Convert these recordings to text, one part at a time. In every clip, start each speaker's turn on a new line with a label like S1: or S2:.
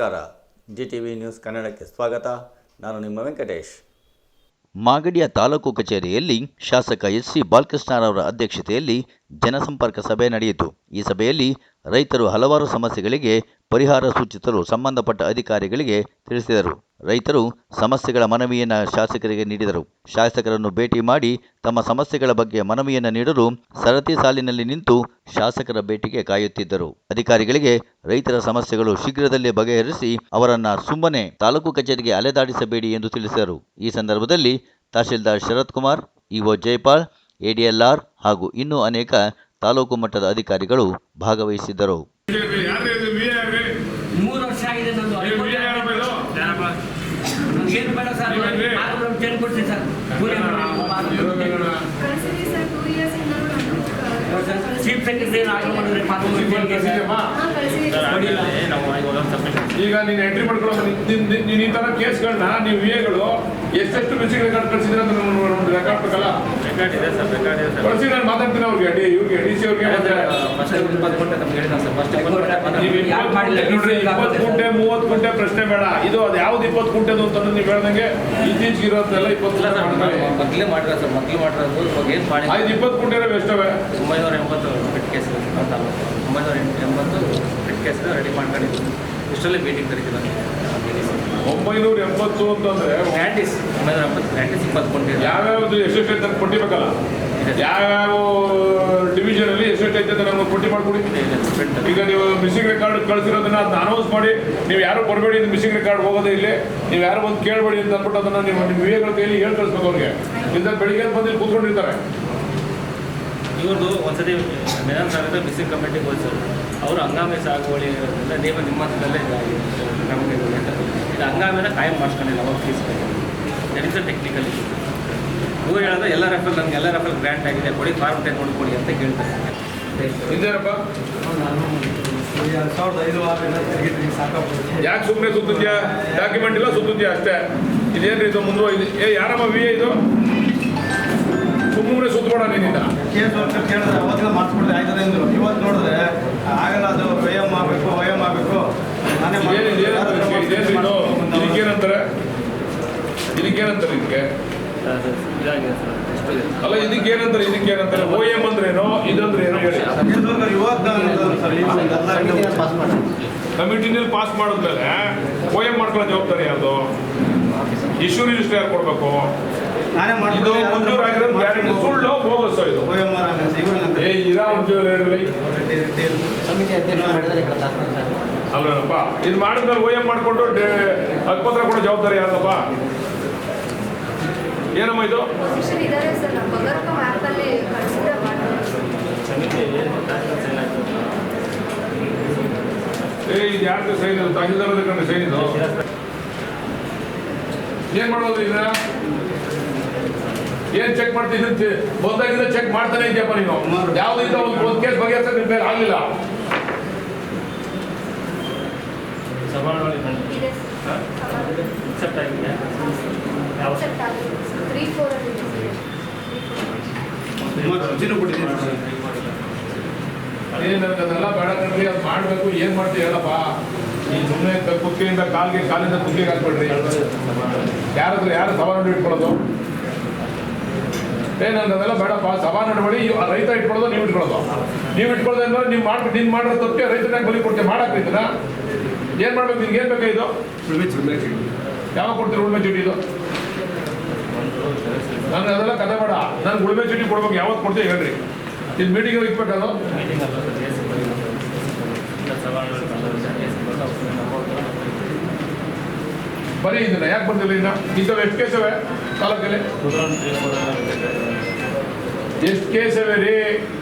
S1: ನಮಸ್ಕಾರ. G T V news ಕನ್ನಡಕ್ಕೆ ಸ್ವಾಗತ. ನಾನು ನಿಮ್ಮ ವೆಂಕಟೇಶ್.
S2: ಮಾಗಡಿಯ ತಾಲೂಕು ಕಚೇರಿಯಲ್ಲಿ ಶಾಸಕ ಎಸ್ ಸಿ ಬಾಲಕೃಷ್ಣರವರ ಅಧ್ಯಕ್ಷತೆಯಲ್ಲಿ ಜನಸಂಪರ್ಕ ಸಭೆ ನಡೆಯಿತು. ಈ ಸಭೆಯಲ್ಲಿ ರೈತರು ಹಲವಾರು ಸಮಸ್ಯೆಗಳಿಗೆ ಪರಿಹಾರ ಸೂಚಿಸಲು ಸಂಬಂಧಪಟ್ಟ ಅಧಿಕಾರಿಗಳಿಗೆ ತಿಳಿಸಿದರು. ರೈತರು ಸಮಸ್ಯೆಗಳ ಮನವಿಯನ್ನು ಶಾಸಕರಿಗೆ ನೀಡಿದರು. ಶಾಸಕರನ್ನು ಭೇಟಿ ಮಾಡಿ ತಮ್ಮ ಸಮಸ್ಯೆಗಳ ಬಗ್ಗೆ ಮನವಿಯನ್ನು ನೀಡಲು ಸರತಿ ಸಾಲಿನಲ್ಲಿ ನಿಂತು ಶಾಸಕರ ಭೇಟಿಗೆ ಕಾಯುತ್ತಿದ್ದರು. ಅಧಿಕಾರಿಗಳಿಗೆ ರೈತರ ಸಮಸ್ಯೆಗಳು ಶೀಘ್ರದಲ್ಲೇ ಬಗೆಹರಿಸಿ ಅವರನ್ನ ಸುಮ್ಮನೆ ತಾಲೂಕು ಕಚೇರಿಗೆ ಅಲೆದಾಡಿಸಬೇಡಿ ಎಂದು ತಿಳಿಸಿದರು. ಈ ಸಂದರ್ಭದಲ್ಲಿ ತಹಶೀಲ್ದಾರ್ ಶರತ್ ಕುಮಾರ್ ಇಒ ಜಯಪಾಲ್ ಎಡಿಎಲ್ಆರ್ ಹಾಗೂ ಇನ್ನೂ ಅನೇಕ ತಾಲೂಕು ಮಟ್ಟದ ಅಧಿಕಾರಿಗಳು ಭಾಗವಹಿಸಿದ್ದರು
S3: ಯಾರ್ರೀ ಇದು ವಿ ಯಾರ್ರೀ?
S4: ಮೂರು ವರ್ಷ ಆಗಿದೆ ನಂದು
S3: ನೀವು ವಿ ಯಾರ ಮೇಲು?
S4: ಏನು ಬೇಡ ಸರ್
S3: ನೀವೇನ್ರಿ?
S4: ಮಾತುಗಳು ಟೆನ್ ಕೊಡ್ತೀನಿ ಸರ್ ಕೂಲಿ
S3: ಇರೋದನ್ನ
S5: ಕಳಿಸಿದ್ವಿ ಸರ್ ಟೂ ಇಯರ್ಸ್ ಇಂದ
S4: ಚೀಫ್ ಸೆಕ್ರೆಟರಿ ಆರ್ಡರ್ ಮಾಡಿದ್ರೆ
S5: ಕಳಿಸಿದ್ವಿ
S3: ಈಗ ನೀನು ಎಂಟ್ರಿ ಮಾಡ್ಕೊಳ್ಳೋ ನೀನು ಈ ತರ ಕೇಸ್ಗಳನ್ನ ನೀವು ವಿ ಎಗಳು ಎಷ್ಟೆಷ್ಟು ಮಿಸಿಂಗ್ ರೆಕಾರ್ಡ್ ಕಳ್ಸಿದ್ರೆ ಅಂತ ಒಂದು ರೆಕಾರ್ಡ್ ಬೇಕಲ್ಲ ಕಳ್ಸಿ ನಾನು ಮಾತಾಡ್ತೀನಿ ಅವ್ರಿಗೆ. ಡಿ ಇವ್ರಿಗೆ ಡಿ ಸಿ ಅವ್ರಿಗೆ ನೀವು
S4: ಯಾಕ್ ಮಾಡಿಲ್ಲ?
S3: ನೋಡ್ರಿ ಇಪ್ಪತ್ತು ಕುಂಟೆ ಮೂವತ್ತು ಕುಂಟೆ ಪ್ರಶ್ನೆ ಬೇಡ. ಇದು ಅದು ಯಾವ್ದು ಇಪ್ಪತ್ತು ಕುಂಟೆದು ಅಂತ ನೀವು ಹೇಳ್ದಂಗೆ ಇತ್ತೀಚೆಗೆ ಇರೋದೆಲ್ಲ ಇಪ್ಪತ್ತು ಮಾಡ್ತಾರೆ.
S6: ಮೊದಲೇ ಮಾಡಿರ ಸರ್ ಮೊದಲು ಮಾಡಿರೋದು ಇವಾಗ ಏನು ಮಾಡಿ
S3: ಐದು ಇಪ್ಪತ್ತು ಕುಂಟೆ ಎಷ್ಟವೆ
S6: ಒಂಬೈನೂರ ಎಂಬತ್ತು ಫಿಟ್ ಕೇಸ್ ಒಂಬೈನೂರ ಎಂಬತ್ತು ಫಿಟ್ ಕೇಸ್ ರೆಡಿ ಮಾಡ್ಕೊಂಡಿದ್ದು ಇಷ್ಟರಲ್ಲೇ ಮೀಟಿಂಗ್ ಕರಿತೀವಿ
S3: ಒಂಬೈನೂರ ಎಂಬತ್ತು ಅಂತಂದ್ರೆ
S6: ಗ್ರ್ಯಾಂಟಿಸ್ ಒಂಬೈನೂರ ಎಂಬತ್ತು ಗ್ರ್ಯಾಂಟಿಸ್ ಇಪ್ಪತ್ತು ಕೊಂಡಿದೆ
S3: ಯಾವ್ಯಾವ್ದು ಎಷ್ಟೆಷ್ಟು ಐತೆ ಅಂತ ಕೊಟ್ಟಿಬೇಕಲ್ಲ? ಯಾವ್ಯಾವ ಡಿವಿಷನ್ ಅಲ್ಲಿ ಎಷ್ಟೆಷ್ಟು ಐತೆ ಅಂತ ನಮ್ಗೆ ಕೊಟ್ಟಿ ಮಾಡ್ಕೊಡಿ. ಈಗ ನೀವು ಮಿಸ್ಸಿಂಗ್ ರೆಕಾರ್ಡ್ ಕಳಿಸಿರೋದನ್ನ ಅದನ್ನ ಅನೌನ್ಸ್ ಮಾಡಿ. ನೀವು ಯಾರು ಕೊಡಬೇಡಿ ಇದು ಮಿಸ್ಸಿಂಗ್ ರೆಕಾರ್ಡ್ ಹೋಗೋದೇ ಇಲ್ಲಿ. ನೀವು ಯಾರು ಬಂದು ಕೇಳಬೇಡಿ ಅಂತ ಅಂದ್ಬಿಟ್ಟು ಅದನ್ನ ನೀವು ನಿಮ್ಮ ವಿವೇಕಗಳ ಕೈಯಲ್ಲಿ ಹೇಳಿ ಕಳಿಸ್ಬೇಕು ಅವ್ರಿಗೆ. ಇಲ್ಲ ಬೆಳಿಗ್ಗೆ ಬಂದು ಕೂತ್ಕೊಂಡಿರ್ತಾರೆ.
S6: ಇವ್ರದ್ದು ಒಂದ್ಸತಿ ಮೇಡಮ್ ಸಾಗರ ಬಿಸಿ ಕಮಿಟಿಗೆ ಹೋಗಿ ಸರ್ ಅವರು ಹಂಗಾಮಿ ಸಾಗುವಳಿ ಅಂತ ನೇಮ ನಿಮ್ಮ ಹತ್ರದಲ್ಲೇ ನಮಗೆ ಇದು ಹಂಗಾಮಿನ ಕಾಯಂ ಮಾಡ್ಕೊಂಡಿಲ್ಲ ಅವಾಗ fees that is a technical ಇವ್ರು ಹೇಳಿದ್ರೆ ಎಲ್ಲ ರೆಫರ್ ನನಗೆ ಎಲ್ಲ ರೆಫರ್ ಗ್ರ್ಯಾಂಟ್ ಆಗಿದೆ ಕೊಡಿ ಫಾರ್ಮ್ ಟೈಮ್ ನೋಡ್ಕೊಡಿ ಅಂತ ಕೇಳ್ತಾರೆ.
S3: ಯಾಕೆ ಸುಮ್ಮನೆ ಸುತ್ತಿದ್ಯಾ ಡಾಕ್ಯುಮೆಂಟ್ ಇಲ್ಲ ಸುತ್ತಿದ್ಯಾ ಅಷ್ಟೇ. ಇದೇನ್ರಿ ಇದು ಮುಂದುವರಿದು ಏ ಯಾರಮ್ಮ ವಿ ಇದು? ಸುಮ್ಮನೆ ಸುತ್ತಬೇಡ ನೀನಿಂದ.
S7: ಕೇಸ್ ವರ್ಕರ್ ಕೇಳಿದ್ರೆ ಅವತ್ತೆಲ್ಲ ಮಾಡಿಸ್ಬಿಡ್ದೆ ಆಯ್ತದೆ ಅಂದರು. ಇವತ್ತು ನೋಡಿದ್ರೆ ಆಗಲ್ಲ ಅದು ವಯಮ್ ಆಗಬೇಕು ವಯಮ್ ಆಗಬೇಕು. ನಾನೇ
S3: ಇದಕ್ಕೇನಂತಾರೆ ಇದಕ್ಕೇನಂತಾರೆ ಇದಕ್ಕೆ ಅಲ್ಲ ಇದಕ್ಕೇನಂತಾರೆ ಇದಕ್ಕೇನಂತಾರೆ ಓ ಎಂ ಅಂದ್ರೆ ಏನೋ ಇದಂದ್ರೆ ಏನೋ ಹೇಳಿ ಕಮಿಟಿನಲ್ಲಿ ಪಾಸ್ ಮಾಡಿದ್ಮೇಲೆ ಓ ಎಂ ಮಾಡ್ಕೊಳ್ಳೋ ಜವಾಬ್ದಾರಿ ಯಾವುದು? ಇಶ್ಯೂ ರಿಜಿಸ್ಟರ್ ಯಾರು ಕೊಡ್ಬೇಕು?
S7: ನಾನೇ
S3: ಇದು ಮಂಜೂರಾಗಿರೋದು ಗ್ಯಾರಂಟಿ ಸುಳ್ಳು ಬೋಗಸ್ ಇದು.
S7: ವಯಮ್
S3: ಏ ಇರಾ ಒಂಚೂರು ಹೇಳಿ ಅಲ್ಲಪ್ಪ ಇದು ಮಾಡಿದ್ಮೇಲೆ ಓ ಎಂ ಮಾಡಿಕೊಂಡು ಹಕ್ಕುಪತ್ರ ಕೊಡೋ ಜವಾಬ್ದಾರಿ ಯಾರಪ್ಪ ಏನಮ್ಮ ಇದು? ಏ ಇದು ಯಾರ್ದು ಸೈನ್ ಇದು? ತಹಸೀಲ್ದಾರ್ ಕಂಡು ಸೈನ್ ಇದು? ಏನ್ ಮಾಡೋದು ಇದನ್ನ? ಏನ್ ಚೆಕ್ ಮಾಡ್ತೀನಿ ಬಂದಾಗಿಂದ ಚೆಕ್ ಮಾಡ್ತಾನೆ ಇದೆಯಪ್ಪ ನೀನು? ಯಾವ್ದಿಂದ ಇದು ಒಂದು ಒಂದು ಕೇಸ್ ಬಗೆಹರಿಸ ನಿಮ್ ಮೇಲೆ ಆಗ್ಲಿಲ್ಲ? ನನಗೆ ಅದೆಲ್ಲ ಬೇಡ ಕಣ್ರಿ ಅದು ಮಾಡ್ಬೇಕು ಏನ್ ಮಾಡ್ತೀವಿ ಹೇಳಪ್ಪ. ಈ ಸುಮ್ಮನೆ ಕುತ್ತಿಗೆಯಿಂದ ಕಾಲ್ಗೆ ಕಾಲಿಂದ ಕುತ್ತಿಗೆ ಹಾಕ್ಬೇಡ್ರಿ. ಯಾರಾದ್ರೂ ಯಾರು ಸವಾಲು ಇಟ್ಕೊಳ್ಳೋದು? ಏ ನನಗೆ ಅದೆಲ್ಲ ಬೇಡಪ್ಪ ಸಭಾ ನಡವಳಿ ರೈತ ಇಟ್ಕೊಳ್ಳೋದು, ನೀವು ಇಟ್ಕೊಳ್ಳೋದು. ನೀವು ಇಟ್ಕೊಳ್ಳೋದು ಅಂದ್ರೆ ನೀವು ಮಾಡ್ಬಿಟ್ಟು ನೀನು ಮಾಡಿರೋ ತಪ್ಪಿ ರೈತನಾಗ ಬಲಿ ಕೊಡ್ತೀವಿ ಮಾಡಕ್ಕೆ ಇದನ್ನ ಏನ್ ಮಾಡ್ಬೇಕು ನಿಮ್ಗೆ ಏನ್ ಬೇಕಾ ಇದು? ಯಾವಾಗ ಕೊಡ್ತೀರಿ ಉಳ್ಮೆ ಚೀಟಿ ಇದು? ನಾನು ಅದೆಲ್ಲ ಕತೆ ಬೇಡ. ನನ್ಗೆ ಉಳ್ಮೆ ಚೀಟಿ ಕೊಡ್ಬೇಕು, ಯಾವತ್ತು ಕೊಡ್ತೀವಿ ಹೇಳ್ರಿ. ಇದು ಮೀಟಿಂಗ್ ಇಕ್ಬೇಕದು
S6: ಮೀಟಿಂಗ್ ಅಲ್ಲ ಸರ್ ಎಸ್
S3: ಬರೀ ಇದನ್ನ ಯಾಕೆ ಬಂದಿಲ್ಲ ಇನ್ನ? ಇಂಥವು ಎಷ್ಟು ಕೇಸ್ ಅವೆ ತಾಲೂಕಲ್ಲಿ? ಎಷ್ಟು ಕೇಸ್ ಇವೆ ರೀ?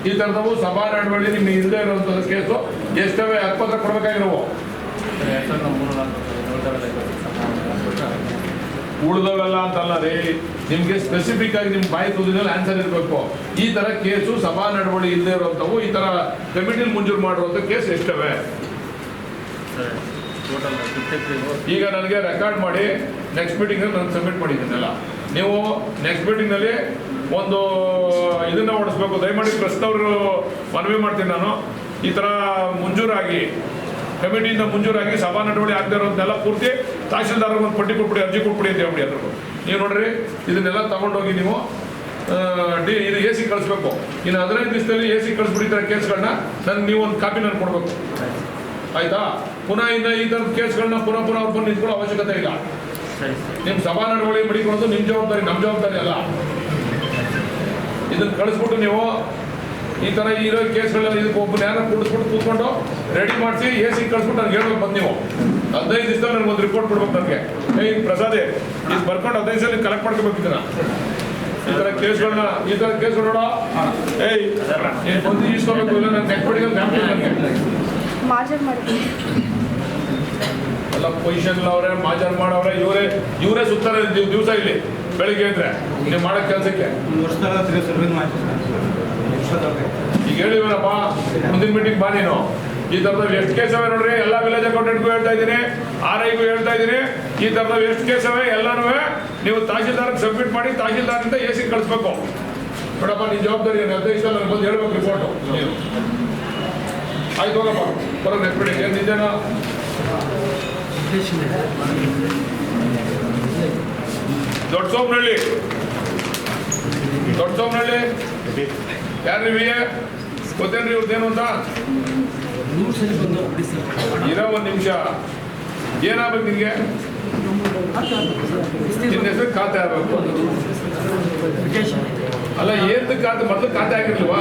S3: ಈ ಥರದವು ಸಭಾ ನಡವಳಿ ನಿಮ್ಗೆ ಇಲ್ಲದೆ ಇರುವಂಥದ್ದು ಕೇಸು. ಎಷ್ಟವೆ ಹಕ್ಕುಪತ್ರ ಉಳ್ದವಲ್ಲ ಉಳಿದವೆಲ್ಲ ಅಂತಲ್ಲ ರೀ. ನಿಮ್ಗೆ ಸ್ಪೆಸಿಫಿಕ್ ಆಗಿ ನಿಮ್ಮ ಬಾಯಿ ತುದಿನಲ್ಲಿ ಆನ್ಸರ್ ಇರಬೇಕು. ಈ ತರ ಕೇಸು ಸಭಾ ನಡವಳಿ ಇಲ್ಲದೆ ಇರುವಂತವು ಈ ತರ ಕಮಿಟಿ ಮಂಜೂರು ಮಾಡುವಂತ ಕೇಸ್ ಎಷ್ಟವೆ ಈಗ ನನಗೆ ರೆಕಾರ್ಡ್ ಮಾಡಿ ನೆಕ್ಸ್ಟ್ ಮೀಟಿಂಗ್ ನಾನು ಸಬ್ಮಿಟ್ ಮಾಡಿದ್ದೀನಲ್ಲ. ನೀವು ನೆಕ್ಸ್ಟ್ ಮೀಟಿಂಗ್ನಲ್ಲಿ ಒಂದು ಇದನ್ನ ಓಡಿಸ್ಬೇಕು. ದಯಮಾಡಿ ಪ್ರಸ್ತಾವರು ಮನವಿ ಮಾಡ್ತೀನಿ ನಾನು. ಈ ತರ ಮಂಜೂರಾಗಿ, ಕಮಿಟಿಯಿಂದ ಮುಂಜೂರಾಗಿ ಸಭಾ ನಡವಳಿ ಆಗದೆ ಇರೋದನ್ನೆಲ್ಲ ಪೂರ್ತಿ ತಹಶೀಲ್ದಾರ್ ಒಂದು ಪಟ್ಟಿ ಕೊಟ್ಬಿಡಿ, ಅರ್ಜಿ ಕೊಟ್ಬಿಡಿ ಅಂತ ಹೇಳ್ಬಿಡಿ ಅದ್ರ ನೀವು ನೋಡ್ರಿ, ಇದನ್ನೆಲ್ಲ ತಗೊಂಡೋಗಿ ನೀವು ಡಿ, ಇದು ಎ ಸಿ ಕಳಿಸ್ಬೇಕು. ಇನ್ನು ಹದಿನೈದು ದಿವಸದಲ್ಲಿ ಎ ಸಿ ಕಳಿಸ್ಬಿಟ್ಟಿದ್ದಾರೆ ಕೇಸ್ಗಳನ್ನ, ನನ್ಗೆ ನೀವು ಒಂದು ಕಾಪಿ ನಾನು ಕೊಡಬೇಕು. ಆಯ್ತಾ? ಪುನಃ ಇನ್ನು ಈ ಥರದ ಕೇಸ್ಗಳನ್ನ ಪುನಃ ಪುನಃ ಅವ್ರು ಬಂದು ನಿಂತ್ಕೊಳ್ಳೋ ಅವಶ್ಯಕತೆ ಇಲ್ಲ. ನಿಮ್ಮ ಸಭಾ ನಡವಳಿ ಮಡಿಕೊಳ್ಳೋದು ನಿಮ್ಮ ಜವಾಬ್ದಾರಿ ನಮ್ಮ ಜವಾಬ್ದಾರಿ ಅಲ್ಲ. ಇದನ್ನ ಕಳಿಸ್ಬಿಟ್ಟು ನೀವು ಈ ಥರ ಇರೋ ಕೇಸ್ಗಳೆಲ್ಲ ಇದಕ್ಕೆ ಒಬ್ಬನ ಯಾರು ಕೂಡಿಸ್ಬಿಟ್ಟು ಕೂತ್ಕೊಂಡು ರೆಡಿ ಮಾಡಿಸಿ ಎ ಸಿ ಕಳಿಸ್ಬಿಟ್ಟು ನನಗೆ ಹೇಳ್ಬೇಕು ಬಂದು ನೀವು. ಹದಿನೈದು ದಿವಸ ನನಗೆ ಒಂದು ರಿಪೋರ್ಟ್ ಕೊಡ್ಬೇಕು ನನಗೆ. ಏಯ್ ಪ್ರಸಾದೇ ಇದು ಬರ್ಕೊಂಡು ಹದಿನೈದು ಸಲ ಕಲೆಕ್ಟ್ ಮಾಡ್ಕೋಬೇಕು ಇದನ್ನ. ಈ ಥರ ಕೇಸ್ಗಳನ್ನ ಈ ಥರ ಕೇಸ್ಗಳು ನೋಡೋ. ಏಯ್ ನೀನು ಬಂದು ಈಸ್ಕೋಬೇಕು ಇಲ್ಲ ನನ್ನ ನೆಕ್ಸ್ಟ್ ನನಗೆ
S5: ಮಾರ್ಜರ್ ಮಾಡ್ತೀನಿ.
S3: ಎಲ್ಲ ಪೊಸಿಷನ್ ಅವರೇ ಮಾಜರ್ ಮಾಡವ್ರೆ ಇವರೇ ಇವರೇ ಸುತ್ತಾರೆ ದಿವಸ ಇಲ್ಲಿ ಬೆಳಿಗ್ಗೆ ಅಂದ್ರೆ. ನೀವು ಮಾಡೋ ಕೆಲಸಕ್ಕೆ. ಈಗ ಹೇಳಿವನಪ್ಪ ಮುಂದಿನ ಮೀಟಿಂಗ್ ಬಾ ನೀನು. ಈ ಥರದ ಎಷ್ಟು ಕೇಸ್ ಅವೆ ನೋಡ್ರಿ ಎಲ್ಲ ವಿಲೇಜ್ ಅಕೌಂಟೆಂಟ್ಗೂ ಹೇಳ್ತಾ ಇದ್ದೀನಿ ಆರ್ ಐಗೂ ಹೇಳ್ತಾ ಇದ್ದೀನಿ. ಈ ಥರದ ಎಷ್ಟು ಕೇಸ್ ಅವೆ ಎಲ್ಲನೂ ನೀವು ತಹಶೀಲ್ದಾರ್ಗೆ ಸಬ್ಮಿಟ್ ಮಾಡಿ ತಹಶೀಲ್ದಾರಿಂದ ಎ ಸಿ ಕಳಿಸ್ಬೇಕು. ನೋಡಪ್ಪ ನಿನ್ನ ಜವಾಬ್ದಾರಿ ಏನು? ದಿವಸ ನನಗೆ ಬಂದು ಹೇಳ್ಬೇಕು ರಿಪೋರ್ಟು ಆಯ್ತು ಹೋಗಪ್ಪ. ನೆಟ್ಬಿಡಿ ಏನು ನಿಜನಾ ದೊಡ್ಡ ಸೋಮನಹಳ್ಳಿ ದೊಡ್ಡ ಸೋಮನಹಳ್ಳಿ ಯಾರು ವಿ ಎ ಗೊತ್ತೇನ್ರಿ ಇವ್ರದ್ದೇನು ಅಂತ? ಇರೋ ಒಂದು ನಿಮಿಷ. ಏನಾಗ್ಬೇಕು ನಿಮಗೆ? ನಿನ್ನ ಹೆಸರು ಖಾತೆ ಆಗ್ಬೇಕು. ಅಲ್ಲ ಏನ್ ಖಾತೆ? ಮೊದಲು ಖಾತೆ
S4: ಆಗಿರ್ಲಿವಾ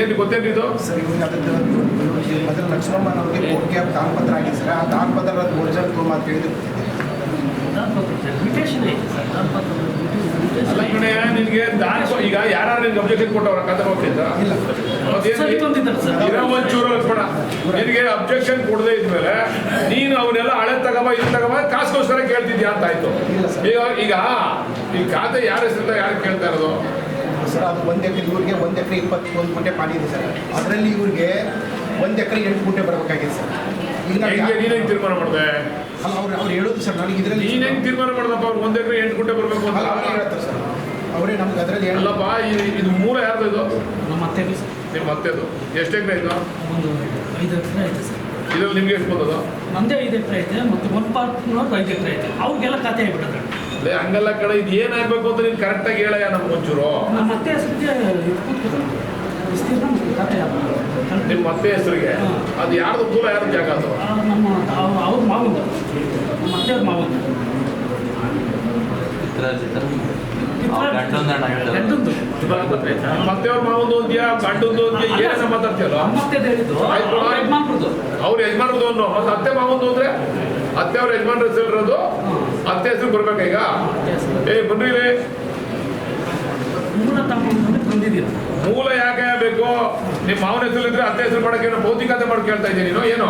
S3: ಏನು ಗೊತ್ತೇನು ಇದು?
S8: ಸರ್ ಇವಾಗ ಅದಕ್ಕೆ ನಮಗೆ ಲಕ್ಷ್ಮಮ್ಮನವ್ರಿಗೆ ಬೋರ್ಡ್ಗೆ ದಾನಪತ್ರ ಆಗಿದೆ ಸರ್. ಆ ದಾನಪತ್ರ ಒರಿಜಿನಲ್ ತೊಗೊಂಬ ಅಂತ ಹೇಳಿದ್ರು.
S3: ಅಲ್ಲ ಕಣೆ ನಿನಗೆ ದಾನ ಈಗ ಯಾರು ನಿನ್ಗೆ ಅಬ್ಜೆಕ್ಷನ್ ಕೊಟ್ಟವ್ರ
S4: ಕತೆ
S3: ಇರೋ ಒಂಚೂರು ಲಕ್ಷ್ಮಣ ನಿನಗೆ ಅಬ್ಜೆಕ್ಷನ್ ಕೊಡದೇ ಇದ್ಮೇಲೆ ನೀನು ಅವನ್ನೆಲ್ಲ ಹಳೆ ತಗಬ ಇದು ತಗಬ ಕಾಸ್ಗೋಸ್ಕರ ಕೇಳ್ತಿದ್ಯಾ ಅಂತ ಆಯ್ತು. ಈಗ ಈಗ ಈ ಖಾತೆ ಯಾರ ಹೆಸರಿಂದ ಯಾರು ಕೇಳ್ತಾ ಇರೋದು?
S8: ಸರ್ ಅದು ಒಂದು ಎಕರೆ ಇವ್ರಿಗೆ ಒಂದು ಎಕರೆ ಇಪ್ಪತ್ತೊಂದು ಗುಂಟೆ ಪಾಡಿ ಇದೆ ಸರ್. ಅದರಲ್ಲಿ ಇವ್ರಿಗೆ ಒಂದು ಎಕರೆ ಎಂಟು ಗುಂಟೆ ಬರಬೇಕಾಗಿದೆ ಸರ್. ಈಗ ನಾವು
S3: ಹೆಂಗೆ ನೀನ್ ಹೆಂಗ್ ತೀರ್ಮಾನ ಮಾಡಿದೆ?
S8: ಅಲ್ಲ ಅವ್ರು ಅವ್ರು ಹೇಳೋದು ಸರ್ ನನಗೆ ಇದರಲ್ಲಿ
S3: ನೀನ್ ಹೆಂಗ್ ತೀರ್ಮಾನ ಮಾಡ್ದಪ್ಪ ಅವ್ರು ಒಂದ್ ಎಕರೆ ಎಂಟು ಗುಂಟೆ ಬರಬೇಕು
S8: ಅಲ್ಲ ಅವರೇ
S3: ಅಂತ
S8: ಹೇಳ್ತಾರೆ ಸರ್. ಅವರೇ ನಮ್ಗೆ ಅದರಲ್ಲಿ ಹೇಳ
S3: ಅಲ್ಲಪ್ಪ ಇದು ಮೂಲ ಯಾರ್ದು ಇದು?
S4: ನಮ್ಮ ಅತ್ತೆಗೆ ಸರ್.
S3: ನಿಮ್ಮ ಮತ್ತೆದು ಎಷ್ಟು ಎಕರೆ ಇದು?
S4: ಒಂದು ಐದು ಎಕರೆ ಐತೆ ಸರ್.
S3: ಇದ್ರಲ್ಲಿ ನಿಮ್ಗೆ ಎಷ್ಟು ಬಂದದ?
S4: ನಮ್ಮದೇ ಐದು ಎಕರೆ ಐತೆ ಮತ್ತು ಒಂದು ಪಾರ್ಟ್ನವ್ರಿಗೆ ಐದು ಎಕರೆ ಐತೆ. ಅವ್ರಿಗೆಲ್ಲ ಖಾತೆ ಆಗಿಬಿಟ್ಟದೆ
S3: ಅಲ್ಲೇ ಹಂಗಲ್ಲ ಕಡೆ ಇದು ಏನಾಗ್ಬೇಕು ಅಂತ ನೀನು ಕರೆಕ್ಟಾಗಿ ಹೇಳಯ್ಯ ನಮ್ಗೆ ಒಂಚೂರು.
S4: ನಮ್ಮ ಅತ್ತೆ ಹೆಸರಿಗೆ ಮತ್ತು.
S3: ನಿಮ್ಮ ಮತ್ತೆ ಅದು ಯಾರ್ದು ಮೂಲ ಯಾರ್ದು ಜಾಗ ಅದು?
S4: ನಮ್ಮ ಅವ್ರ ಮಾವನ ಮಾವಂದ. ನಮ್ಮ
S3: ಒಂದ್ಯಾ ಗಂಡೊಂದು ಒಂದ್ಯಾ ಏನೇನ ಮಾತಾಡ್ತೀಯಲ್ಲ
S4: ನಮ್ಮ. ಅವ್ರ
S3: ಯಜಮಾನರದು ಮತ್ತೆ ಅತ್ತೆ ಮಾವಂದು ಅಂದ್ರೆ? ಅತ್ತೆ ಅವ್ರ ಯಜಮಾನ್ರ ಹೆಸರು ಇರೋದು? ಅತ್ತೆ ಹೆಸರು ಬರ್ಬೇಕಾ ಈಗ? ಏ ಬನ್ರಿ ಇಲ್ಲಿ.
S4: ಮೂಲ ತಮ್ಮ ತಂದಿದ್ದೀರ?
S3: ಮೂಲ ಯಾಕೆ ಬೇಕು? ನಿಮ್ಮ ಮಾವನ ಹೆಸರು ಇದ್ರೆ ಅತ್ತೆ ಹೆಸರು ಮಾಡಕ್ಕೆ ಏನೋ ಭೌತಿಕತೆ ಮಾಡಿ ಕೇಳ್ತಾ ಇದ್ದೀನಿ. ನೀನು ಏನು?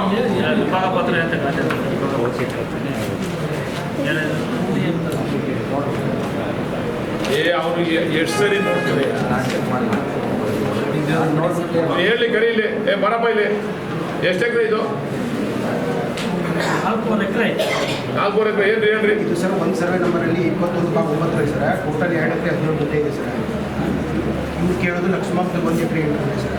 S3: ಏ ಅವನಿಗೆ ಎಷ್ಟು ಸರಿ ನೋಡ್ತಾರೆ. ಹೇಳಿ ಕರೀಲಿ. ಏ ಬರಪ್ಪ ಇಲ್ಲಿ. ಎಷ್ಟು ಎಕರೆ ಇದು?
S4: ನಾಲ್ಕೂವರೆ ಎಕರೆ
S3: ನಾಲ್ಕೂವರೆ ಎಕರೆ ಏನು ಏನು ರೀ
S8: ಇದು ಸರ್ ಒಂದು ಸರ್ವೆ ನಂಬರಲ್ಲಿ ಇಪ್ಪತ್ತೊಂದು ಭಾಗ ಒಂಬತ್ತು ರೀ ಸರ್. ಟೋಟಲ್ ಎರಡು ಎಕರೆ ಹದಿನೇಳು ಗುಂಟೆ ಇದೆ ಸರ್. ಇವ್ರು ಕೇಳೋದು ಲಕ್ಷ್ಮಮ್ಮದು ಒಂದು ಎಕರೆ ಎಂಟು ಇದೆ ಸರ್.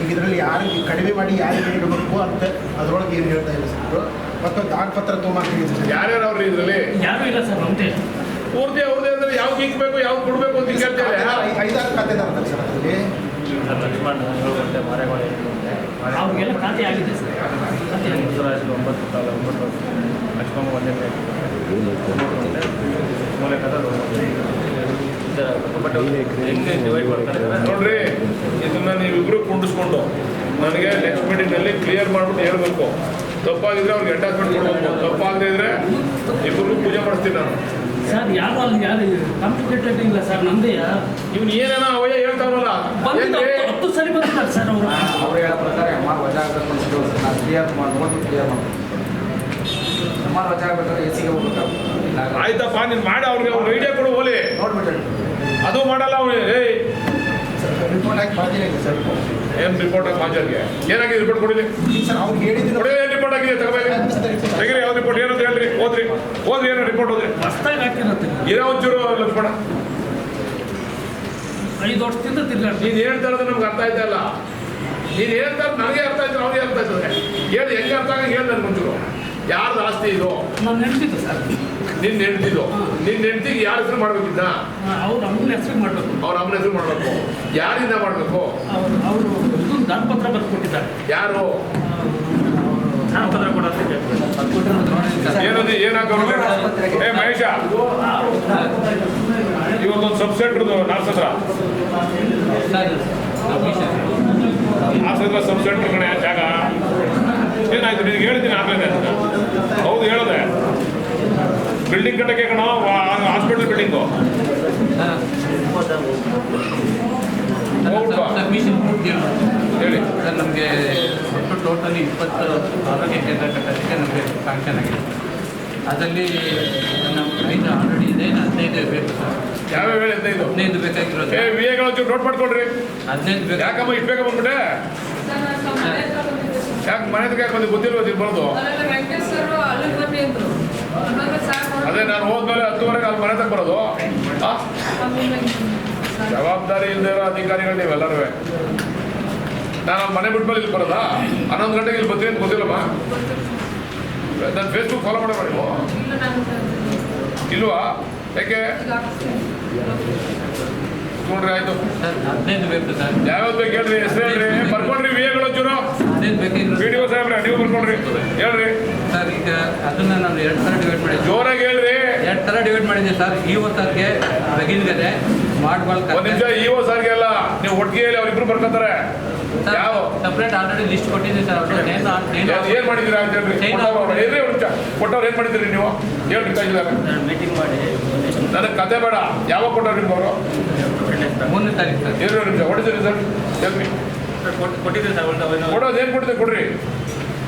S8: ಈಗ ಇದರಲ್ಲಿ ಯಾರಿಗೆ ಕಡಿಮೆ ಮಾಡಿ ಯಾರಿಗೆ ಇಡಬೇಕು ಅಂತ ಅದರೊಳಗೆ ಏನು ಹೇಳ್ತಾ ಇಲ್ಲ ಸರ್ ಮತ್ತು ಮತ್ತೊಂದು ದಾನಪತ್ರ ತೊಗೊಂಬಂತಿದೆ ಸರ್.
S3: ಯಾರ್ಯಾರು ಅವ್ರಿ ಇದರಲ್ಲಿ?
S4: ಯಾರು ಇಲ್ಲ ಸರ್ ನಮ್ಮದೇ
S3: ಪೂರ್ತಿ ಅವ್ರದ್ದೇ ಅಂದ್ರೆ ಯಾವ ಬೇಕು ಯಾವ ಕೊಡಬೇಕು ಅಂತ ಕೇಳ್ತಾರೆ
S8: ಐದಾರು ಖಾತೆದಾರ ಸರ್ ಅದರಲ್ಲಿ.
S6: ಲಕ್ಷ್ಮಣ ಗಂಟೆ
S4: ಅವ್ರಿಗೆಲ್ಲ ಖಾತೆ ಆಗಿದೆ ಸರ್. ಖಾತೆ ಆಗಿದೆ.
S6: ಮುತ್ತರಾಜು ಒಂಬತ್ತು ಕಾಲ ಒಂಬತ್ತು ಲಕ್ಷ್ಮಮ್ಮ ಒಂದೇ ಮೂಲೆ ಬಟ್ ಹೆಂಗೆ ಡಿವೈಡ್ ಮಾಡ್ತಾರೆ ಅಂದ್ರೆ
S3: ನೋಡ್ರಿ ಇದನ್ನ ನೀವಿಬ್ರು ಕುಂಡಿಸ್ಕೊಂಡು ನನಗೆ ನೆಕ್ಸ್ಟ್ ಮೀಟಿಂಗ್ನಲ್ಲಿ ಕ್ಲಿಯರ್ ಮಾಡ್ಬಿಟ್ಟು ಹೇಳ್ಬೇಕು. ತಪ್ಪಾಗಿದ್ರೆ ಅವ್ರಿಗೆ ಅಟ್ಯಾಚ್ಮೆಂಟ್ ಕೊಡ್ಬೇಕು. ತಪ್ಪಾಗದೇ ಇದ್ರೆ ಇಬ್ಬರು ಪೂಜೆ ಮಾಡಿಸ್ತೀನಿ ನಾನು.
S4: ಸರ್ ಯಾರು ಅಲ್ಲಿ ಯಾರು ಕಾಂಪ್ಲಿಕೇಟೆಡ್ ಇಲ್ಲ ಸರ್ ನಮ್ದೇ
S3: ಇವ್ನು ಏನೇನೋ ಅವಯ್ಯ ಹೇಳ್ತಾವಲ್ಲ
S4: ಹತ್ತು ಸರಿ ಬಂದಿದ್ದಾರೆ ಸರ್ ಅವರು.
S9: ಅವ್ರು ಹೇಳೋ ಪ್ರಕಾರ ಎಂ ಆರ್ ವಜಾ ಆಗಬೇಕು ನಾನು ಕ್ಲಿಯರ್ ಮಾಡಿ ನೋಡಿ ಕ್ಲಿಯರ್ ಮಾಡಿ ಎಂ ಆರ್ ವಜಾ ಆಗಬೇಕಾದ್ರೆ ಎ ಸಿಗೆ ಹೋಗ್ಬೇಕು
S3: ಆಯ್ತಪ್ಪ ನೀನು ಮಾಡಿ ಅವ್ರಿಗೆ ಅವ್ರ ಐಡಿಯಾ ಕೊಡು ಹೋಲಿ.
S8: ನೋಡ್ಬಿಟ್ಟು.
S3: ಅದು ಮಾಡಲ್ಲ ಅವನು ಏಯ್.
S8: Report sir.
S3: ಏನು ರಿಪೋರ್ಟ್ ಆಗಿ ಏನಾಗಿದೆ ರಿಪೋರ್ಟ್ ಕೊಡಿಲಿ
S8: ಸರ್
S3: ಕೊಡಿ ಏನು ರಿಪೋರ್ಟ್ ಆಗಿದೆ ತಗೋಬೇಕು ತೆಗಿರಿ ಯಾವ ರಿಪೋರ್ಟ್ ಏನಂತ ಹೇಳ್ರಿ ಓದ್ರಿ. ಓದ್ರಿ ಏನೋ ರಿಪೋರ್ಟ್ ಓದ್ರಿ.
S4: ಹೊಸ್ದಾಗಿ ಹಾಕಿರತ್ತೆ
S3: ಇರೋ ಒಂಚೂರು ಲಕ್ಷ್ಮಣ.
S4: ಐದು ವರ್ಷದಿಂದ ತಿರ್ಗಾಡ
S3: ನೀನು ಹೇಳ್ತಾ ಇರೋದು ನಮ್ಗೆ ಅರ್ಥ ಆಯ್ತಾ ಇಲ್ಲ? ನೀನು ಹೇಳ್ತಾ ನನಗೆ ಅರ್ಥ ಆಯ್ತು ಅವ್ರಿಗೆ ಅರ್ಥ ಆಯ್ತದೆ ಹೇಳಿ ಹೆಂಗೆ ಅರ್ಥ ಆಗಂಗೆ ಹೇಳಿ ನನ್ಗೆ ಮುಂಚೂರು ಯಾರ್ದು ಆಸ್ತಿ ಇದು?
S4: ನಾನು ನೆನೆಸಿದ್ದು ಸರ್.
S3: ನಿನ್ನ ಹೆಂಡ್ತಿದು ನಿನ್ನ ಹೆಂಡ್ತಿಗೆ ಯಾರ ಹೆಸರು ಮಾಡ್ಬೇಕಿದ್ದ
S4: ಅವ್ರ ಅಮ್ಮನ ಹೆಸರು ಮಾಡಬೇಕು.
S3: ಅವ್ರ ಅಮ್ಮನ ಹೆಸರು ಮಾಡಬೇಕು. ಯಾರಿಂದ ಮಾಡಬೇಕು?
S4: ಅವರು ಅವರು ಇದು ದಾನಪತ್ರ ಬರ್ಕೊಟ್ಟಿದ್ದಾರೆ
S3: ಯಾರು?
S6: ದಾನಪತ್ರ ಕೊಡೋದಕ್ಕೆ
S3: ಏನಾಗ ಏ ಮಹೇಶ. ಇವತ್ತೊಂದು ಸಬ್ ಸೆಂಟ್ರದು ನಾಲ್ಸತ್ರ ಸಬ್ ಸೆಂಟ್ರ್ ಕಡೆ ಜಾಗ. ಏನಾಯ್ತು? ನಿನಗೆ ಹೇಳ್ತೀನಿ ಆಮೇಲೆ ಅಂತ ಹೌದು ಹೇಳದೆ. ಬಿಲ್ಡಿಂಗ್ ಕಟ್ಟಕ್ಕೆ ಕಣ ಹಾಸ್ಪಿಟಲ್ ಬಿಲ್ಡಿಂಗು ಹೇಳಿ.
S10: ಸರ್ ನಮಗೆ ಒಟ್ಟು ಟೋಟಲಿ ಇಪ್ಪತ್ತು ಆರೋಗ್ಯ ಕೇಂದ್ರ ಕಟ್ಟೋದಕ್ಕೆ ನಮಗೆ ಸ್ಯಾಂಕ್ಷನ್ ಆಗಿದೆ. ಅದರಲ್ಲಿ ನಮ್ಮ ಐದು ಆಲ್ರೆಡಿ ಇದೆ ಹದಿನೈದು ಬೇಕು ಸರ್.
S3: ಯಾವ್ಯಾವ ಹೇಳಿ ಅಂತ ಇದು
S10: ಹದಿನೈದು ಬೇಕಾಗಿರೋದು.
S3: ಏ ವಿ ಎಗಳು ಒಂಚೂರು ನೋಟ್ ಮಾಡ್ಕೊಳ್ರಿ.
S10: ಹದಿನೈದು ಬೇಕು.
S3: ಯಾಕಮ್ಮ ಇಷ್ಟು ಬೇಗ ಬಂದ್ಬಿಟ್ಟೆ? ಯಾಕೆ ಮನೆ ಹತ್ರ ಯಾಕೆ ಬಂದು? ಗೊತ್ತಿಲ್ವ ಇದು ಬರೋದು? ಅದೇ ನಾನು ಹೋದ್ಮೇಲೆ ಹತ್ತುವರೆಗೆ ಅಲ್ಲಿ ಮನೆ ತಗ ಬರೋದು? ಜವಾಬ್ದಾರಿ ಇಲ್ಲದೆ ಇರೋ ಅಧಿಕಾರಿಗಳು ನೀವೆಲ್ಲರೂ. ನಾನು ಮನೆ ಬಿಟ್ಮೇಲೆ ಇಲ್ಲಿ ಬರೋದಾ? ಹನ್ನೊಂದು ಗಂಟೆಗೆ ಇಲ್ಲಿ ಬರ್ತೀನಿ ಅಂತ ಗೊತ್ತಿಲ್ಲಮ್ಮ? ನಾನು ಫೇಸ್ಬುಕ್ ಫಾಲೋ ಮಾಡೋ ನೀವು? ಇಲ್ವಾ? ಯಾಕೆ? ನೋಡ್ರಿ ಆಯ್ತು.
S10: ಸರ್ ಹದಿನೈದು ಬೇಕು
S3: ಹೇಳ್ರಿ ಹೆಸರು ಹೇಳ್ರಿ. ಬರ್ಕೊಂಡ್ರಿ ವಿ ಎಗಳು ಒಂಚೂರು.
S10: ಹದಿನೈದು ಬೇಕಿರೋದು
S3: ವಿಡಿಯೋ ಸಾಹೇಬ್ರೆ ನೀವು ಬರ್ಕೊಂಡ್ರಿ. ಹೇಳ್ರಿ.
S10: ಸರ್ ಈಗ ಅದನ್ನ ನಾನು ಎರಡು ಥರ ಡಿವೈಡ್ ಮಾಡಿದ್ದೆ.
S3: ಜೋರಾಗಿ ಹೇಳ್ರಿ.
S10: ಎರಡು ಥರ ಡಿವೈಡ್ ಮಾಡಿದ್ದೆ ಸರ್. ಈ ಹೊತ್ತರ್ಗೆ ಬಗಿನ್ಗದೆ ಮಾಡ್ಬಾಲ್
S3: ಒಂದ್ ನಿಮಿಷ ಓ ಸರ್ಗೆ ಅಲ್ಲ. ನೀವು ಒಟ್ಟಿಗೆ ಹೇಳಿ ಅವ್ರಿಬ್ರು ಬರ್ಕೊತಾರೆ.
S10: ಸಪ್ರೇಟ್ ಆಲ್ರೆಡಿ ಲಿಸ್ಟ್ ಕೊಟ್ಟಿದ್ದೆ ಸರ್. ಅವರು
S3: ಏನ್- ಏನ್ ಮಾಡಿದ್ದೀರಾ ಅಂತ ಹೇಳ್ರಿ.
S10: ಚೈನಾ
S3: ಕೊಟ್ಟವ್ರು ಏನ್ ಮಾಡಿದ್ದೀರಿ ನೀವು? ಕೈಲಿದ್ದಾರೆ
S6: ಮೀಟಿಂಗ್ ಮಾಡಿ
S3: ನನಗೆ ಕತೆ ಬೇಡ. ಯಾವಾಗ ಕೊಟ್ಟವ್ರು ನಿಮ್ಗೆ ಅವರು?
S10: ಮೂರನೇ ತಾರೀಕು ಸರ್
S3: ಒಂದ್ ನಿಮಿಷ. ಹೊಡಿತೀರಿ ಸರ್ ಕೊಟ್ಟಿದ್ದೀರಿ
S6: ಕೊಟ್ಟಿದ್ದೀವಿ ಸರ್
S3: ಕೊಡೋದು ಏನ್ ಕೊಡ್ತೀವಿ ಕೊಡ್ರಿ.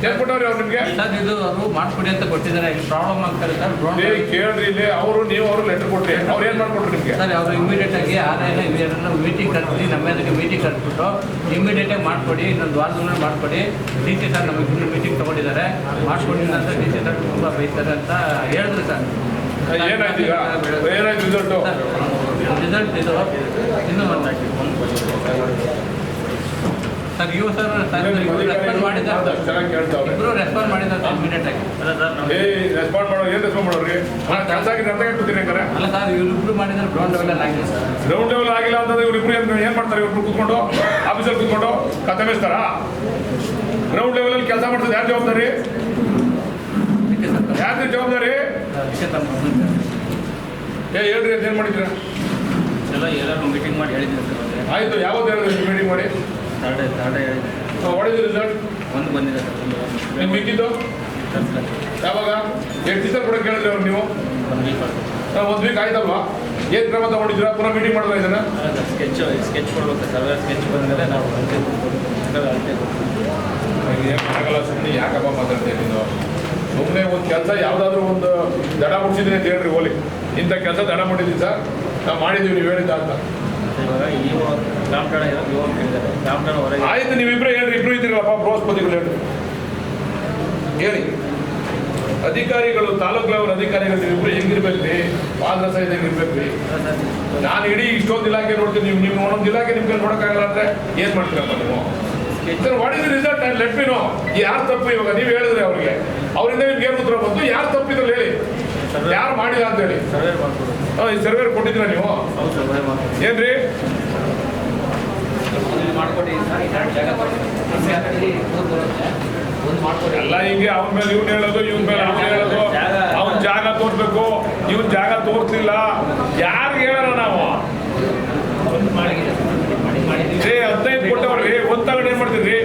S3: ಏನ್ ಕೊಟ್ಟವ್ರಿ ಅವ್ರು ನಿಮಗೆ?
S10: ಸರ್ ಇದು ಅವರು ಮಾಡ್ಕೊಡಿ ಅಂತ ಕೊಟ್ಟಿದ್ದಾರೆ. ಇಲ್ಲಿ ಪ್ರಾಬ್ಲಮ್ ಆಗ್ತಾರೆ ಸರ್.
S3: ಏ ಕೇಳ್ರಿ ಇಲ್ಲಿ. ಅವರು ನೀವು ಅವರು ಲೆಟರ್ ಕೊಟ್ರಿ. ಅವ್ರು ಏನು ಮಾಡ್ಕೊಟ್ರು ನಿಮಗೆ?
S10: ಸರ್ ಅವರು ಇಮಿಡಿಯೇಟ್ ಆಗಿ ಆದಾಯನ ಇವೆರಡನ್ನ ಮೀಟಿಂಗ್ ಕರೆಸಿ ನಮ್ಮ ಅದಕ್ಕೆ ಮೀಟಿಂಗ್ ಕರೆಸ್ಬಿಟ್ಟು ಇಮಿಡಿಯೇಟ್ ಆಗಿ ಮಾಡ್ಕೊಡಿ ಇನ್ನೊಂದು ವಾರದೊಳಗೆ ಮಾಡ್ಕೊಡಿ. ಡಿ ಸಿ ಸರ್ ನಮಗೆ ಇನ್ನೂ ಮೀಟಿಂಗ್ ತಗೊಂಡಿದ್ದಾರೆ. ಮಾಡ್ಕೊಂಡಿಲ್ಲ ಅಂತ ಡಿ ಸಿ ಸರ್ ತುಂಬ ಬೈತಾರೆ ಅಂತ ಹೇಳಿದ್ರು ಸರ್.
S3: ಏನಾಯ್ತು ಈಗ? ಏನಾಯ್ತು ರಿಸಲ್ಟು
S10: ರಿಸಲ್ಟ್ ಇದು. ಇನ್ನೂ ಸರ್ ಇವು ಸರ್ ಸರ್ ರೆಸ್ಪಾಂಡ್ ಮಾಡಿದ್ದಾರೆ
S3: ಚೆನ್ನಾಗಿ ಕೇಳ್ತಾವ್ರೆ.
S10: ಇಬ್ಬರು ರೆಸ್ಪಾಂಡ್ ಮಾಡಿದ ಸರ್ ಇಮಿಡಿಯೇಟ್ ಆಗಿ.
S6: ಅಲ್ಲ ಸರ್ ನಾವು
S3: ಏ ರೆಸ್ಪಾಂಡ್ ಮಾಡೋ ಏನು ರೆಸ್ಪಾಂಡ್ ಮಾಡೋರಿ ಕೆಲಸ ಆಗಿದೆ ಅಂತ ಹೇಳ್ತೀನಿ ಹಂಗಾರೆ
S10: ಅಲ್ಲ ಸರ್ ಇವರಿಬ್ರು ಮಾಡಿದ್ರೆ ಗ್ರೌಂಡ್ ಲೆವೆಲ್ ಆಗಿದೆ ಸರ್.
S3: ಗ್ರೌಂಡ್ ಲೆವೆಲ್ ಆಗಿಲ್ಲ ಅಂತಂದ್ರೆ ಇವ್ರಿಬ್ರು ಏನ್ ಏನು ಮಾಡ್ತಾರೆ? ಇವ್ರು ಕೂತ್ಕೊಂಡು ಆಫೀಸಲ್ಲಿ ಕೂತ್ಕೊಂಡು ಕತೆ ಮೇಯಿಸ್ತಾರ ಗ್ರೌಂಡ್ ಲೆವೆಲಲ್ಲಿ ಕೆಲಸ ಮಾಡ್ತದೆ ಯಾರು ಜವಾಬ್ದಾರಿ? ಯಾರ್ದು ಜವಾಬ್ದಾರಿ? ಏ ಹೇಳ್ರಿ ಅಂತ ಏನ್ ಮಾಡಿದ್ದೀರಾ?
S6: ಎಲ್ಲ ಎಲ್ಲರೂ ಮೀಟಿಂಗ್ ಮಾಡಿ ಹೇಳಿದ್ದೀನಿ ಸರ್ ಆಯಿತು
S3: ಆಯ್ತು ಯಾವತ್ತು ಹೇಳಿದ್ರಿ ಮೀಟಿಂಗ್ ಮಾಡಿ?
S6: Third third what
S3: is result
S6: ಒಂದು ಬಂದಿದೆ ಸರ್ ಒಂದು
S3: ನಿಮ್ ಮಿಕ್ಕಿದ್ದು
S6: ತರ್ಸ್ಕೊಂಡು
S3: ಯಾವಾಗ? ಎಷ್ಟು ದಿವಸ ಕೂಡ ಕೇಳಿದ್ರಿ ಅವ್ರು ನೀವು?
S6: ಒಂದು ವೀಕ್ ಆಗ್ತದೆ
S3: ಒಂದು ವೀಕ್ ಆಯ್ತಲ್ವಾ? ಏನು ಕ್ರಮ ತಗೊಂಡಿದ್ದೀರಾ? ಪುನಃ ಮೀಟಿಂಗ್ ಮಾಡಿದ್ರ ಇದನ್ನ
S6: ಸ್ಕೆಚ್ ಸ್ಕೆಚ್ ಕೊಡ್ಬೇಕು ಸರ್. ಸ್ಕೆಚ್ ಬಂದಮೇಲೆ ನಾವು ಅಳತೆ
S3: ಆಗಲ್ಲ ಸುಮ್ಮನೆ ಯಾಕಪ್ಪ ಮಾತಾಡ್ತೀನಿ ನೀನು ಸುಮ್ಮನೆ ಒಂದು ಕೆಲಸ ಯಾವುದಾದ್ರೂ ಒಂದು ದಡ ಅಂತ ಹೇಳ್ರಿ ಹೋಲಿ ಇಂಥ ಕೆಲಸ ದಡ ಮುಟ್ಟಿದ್ದೀನಿ ಸರ್? ನಾವು ಮಾಡಿದ್ದೀವಿ ನೀವು ಹೇಳಿದ್ದ ಅಂತ.
S6: ಇವಾಗ ಕೇಳಿದ್ದಾರೆ ಹೊರಗೆ
S3: ಆಯ್ತು ನೀವಿಬ್ರು ಹೇಳ್ರಿ ಇಬ್ರು ಇದ್ದೀರಲ್ಲಪ್ಪ ಬೃಹಸ್ಪತಿಗಳು ಹೇಳ್ರಿ. ಹೇಳಿ. ಅಧಿಕಾರಿಗಳು ತಾಲೂಕು ಲೆವೆಲ್ ಅಧಿಕಾರಿಗಳು ನೀವಿಬ್ರು ಹೆಂಗಿರ್ಬೇಕ್ರಿ? ಪಾದರಸ ಹೆಂಗಿರ್ಬೇಕ್ರಿ? ಇರ್ಬೇಕ್ರಿ ನಾನು ಇಡೀ ಇಷ್ಟೊಂದು ಇಲಾಖೆ ನೋಡ್ತೀನಿ ನೀವು ನಿಮ್ಮ ಒಂದೊಂದು ಇಲಾಖೆ ನಿಮ್ಗೆ ನೋಡೋಕ್ಕಾಗಲ್ಲ ಅಂದ್ರೆ ಏನು ಮಾಡ್ತೀರಪ್ಪ ನೀವು? Sir what is result and let me know ಯಾರು ತಪ್ಪು ಇವಾಗ? ನೀವು ಹೇಳಿದ್ರೆ ಅವ್ರಿಗೆ. ಅವರಿಂದ ನಿಮ್ಗೆ ಏನು ಉತ್ತರ ಬಂತು? ಯಾರು ತಪ್ಪಿದ್ರು ಹೇಳಿ. ಯಾರು ಮಾಡಿಲ್ಲ ಅಂತ ಹೇಳಿ. ಸರ್ವೇರ್ ಕೊಟ್ಟಿದ್ದೀರಾ ನೀವು? ಏನ್ರಿ
S10: ಮಾಡ್ಕೊಡಿ ಸರ್ ಎರಡು ಜಾಗ ಒಂದು ಮಾಡ್ಕೊಡಿ
S3: ಎಲ್ಲ ಹಿಂಗೆ ಅವನ ಮೇಲೆ ಇವ್ನು ಹೇಳೋದು ಇವನ್ ಮೇಲೆ ಅವನು ಹೇಳೋದು. ಅವ್ನ ಜಾಗ ತೋರ್ಸ್ಬೇಕು ಇವನ್ ಜಾಗ ತೋರ್ಸಿಲ್ಲ. ಯಾರು ಹೇಳೋಣ ನಾವು? ಏ ಹದಿನೈದು ಕೊಟ್ಟವ್ರಿ. ಒಂದ್ ತಗೊಂಡು ಏನ್ ಮಾಡ್ತೀರಿ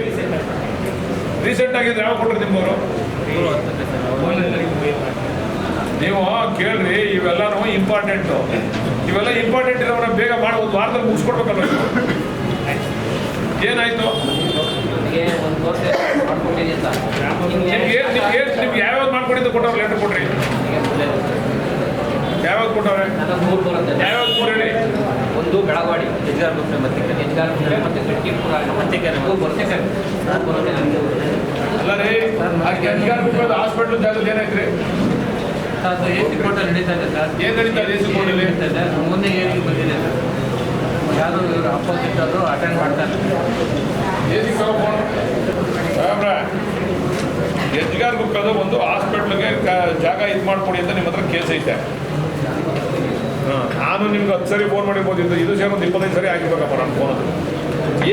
S3: ರೀಸೆಂಟ್ ಆಗಿದ್ರೆ ಯಾವ ಕೊಟ್ರಿ ನಿಮ್ಮವರು? ನೀವು ಕೇಳ್ರಿ ಇವೆಲ್ಲನೂ ಇಂಪಾರ್ಟೆಂಟ್ ಇವೆಲ್ಲ ಇಂಪಾರ್ಟೆಂಟ್ ಇರೋನ ಬೇಗ ಮಾಡ್ಬೋದು ವಾರದಲ್ಲಿ ಮುಗಿಸ್ಕೊಡ್ಬೇಕಲ್ಲ ನೀವು? ಏನಾಯ್ತು?
S10: ನಿಮಗೆ ಒಂದು ಕೋರ್ಸ್ ಮಾಡ್ಕೊಟ್ಟಿದ್ದೀನಿ ಸರ್
S3: ನಿಮ್ಗೆ ಏನ್- ನಿಮ್ಗೆ ಯಾವ್ಯಾವ್ದು ಮಾಡ್ಕೊಂಡಿದ್ದು ಕೊಟ್ಟವ್ರು ಲೆಟರ್ ಕೊಡ್ರಿ. ಯಾವ್ಯಾವ್ದು ಕೊಟ್ಟವ್ರೆ? ಯಾವ್ಯಾವ್ದು ಮೂರು ಹೇಳಿ
S10: ಒಂದು ಬೆಳಗಾಡಿ
S6: ಹೆಜ್ಜಾರ್ ಬಿಟ್ಟರೆ ಮತ್ತೆ
S10: ಹೆಜ್ಗಾರಪುರ ಮತ್ತು ಮತ್ತೆ ಕಟ್ಟಿಪುರ ಮತ್ತೆ ಬರುತ್ತೆ ನಮಗೆ
S3: ಅಲ್ಲ ರೀ ಅಧಿಕಾರ ಬಿಟ್ಟು ಹಾಸ್ಪಿಟ್ಲ್ ಜಾಗದಲ್ಲಿ ಏನಾಯ್ತ್ರಿ
S10: ಅದು ಎ ಸಿ ಕೋರ್ಟಲ್ಲಿ ನಡೀತಾ ಇದೆ ಸರ್.
S3: ಏನ್ ನಡೀತಾ ಇದೆ ಕೋರ್ಟಲ್ಲಿ?
S10: ನಡೀತಾ ಇದೆ. ಮೊನ್ನೆ ಏನಿಗೆ ಬಂದಿದೆ ಸರ್. ಯಾರು ಇವರು ಅಪೋಸಿಟ್ ಅವರು ಅಟೆಂಡ್ ಮಾಡ್ತಾರೆ.
S3: ಯಜ್ಗಾರ್ ಗುಪ್ಪದ ಒಂದು ಹಾಸ್ಪಿಟ್ಲಿಗೆ ಜಾಗ ಇದು ಮಾಡ್ಕೊಡಿ ಅಂತ ನಿಮ್ಮ ಹತ್ರ ಕೇಸ್ ಐತೆ. ಹಾಂ, ನಾನು ನಿಮ್ಗೆ ಹತ್ತು ಸರಿ ಫೋನ್ ಮಾಡಿರ್ಬೋದಿತ್ತು ಇದು ಸೇರಿ ಒಂದು ಇಪ್ಪತ್ತೈದು ಸರಿ ಆಗಿರ್ಬೇಕಪ್ಪ ನನ್ನ ಫೋನ್ ಅದು.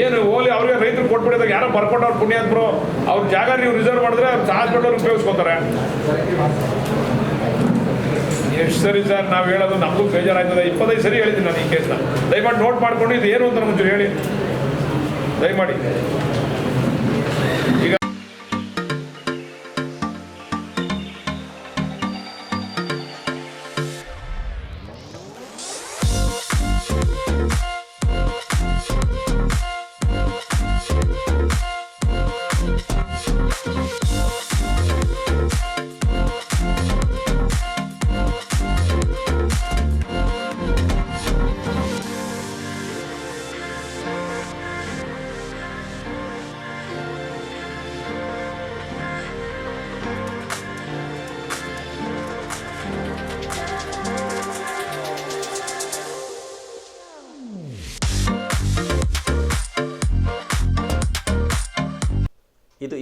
S3: ಏನು, ಓಲಿ ಅವ್ರಿಗೆ ರೈತರು ಕೊಟ್ಬಿಡಿದಾಗ ಯಾರೋ ಬರ್ಕೊಟ್ಟವ್ರು ಪುಣ್ಯಾತ್ಮರು, ಅವ್ರ ಜಾಗ ನೀವು ರಿಸರ್ವ್ ಮಾಡಿದ್ರೆ ಅವ್ರು ಹಾಸ್ಪಿಟಲ್ ಉಪಯೋಗಿಸ್ಕೋತಾರೆ. ಎಷ್ಟು ಸರಿ ಸರ್ ನಾವು ಹೇಳೋದು ನಮಗೂ ಬೇಜಾರಾಗ್ತದೆ ಇಪ್ಪತ್ತೈದು ಸರಿ ಹೇಳಿದ್ದೀನಿ ನಾನು ಈ ಕೇಸ್ನ. ದಯಮಾಡಿ ನೋಟ್ ಮಾಡ್ಕೊಂಡು ಇದು ಏನು ಅಂತ ನಮ್ಮ ಹೇಳಿ. ದಯಮಾಡಿ.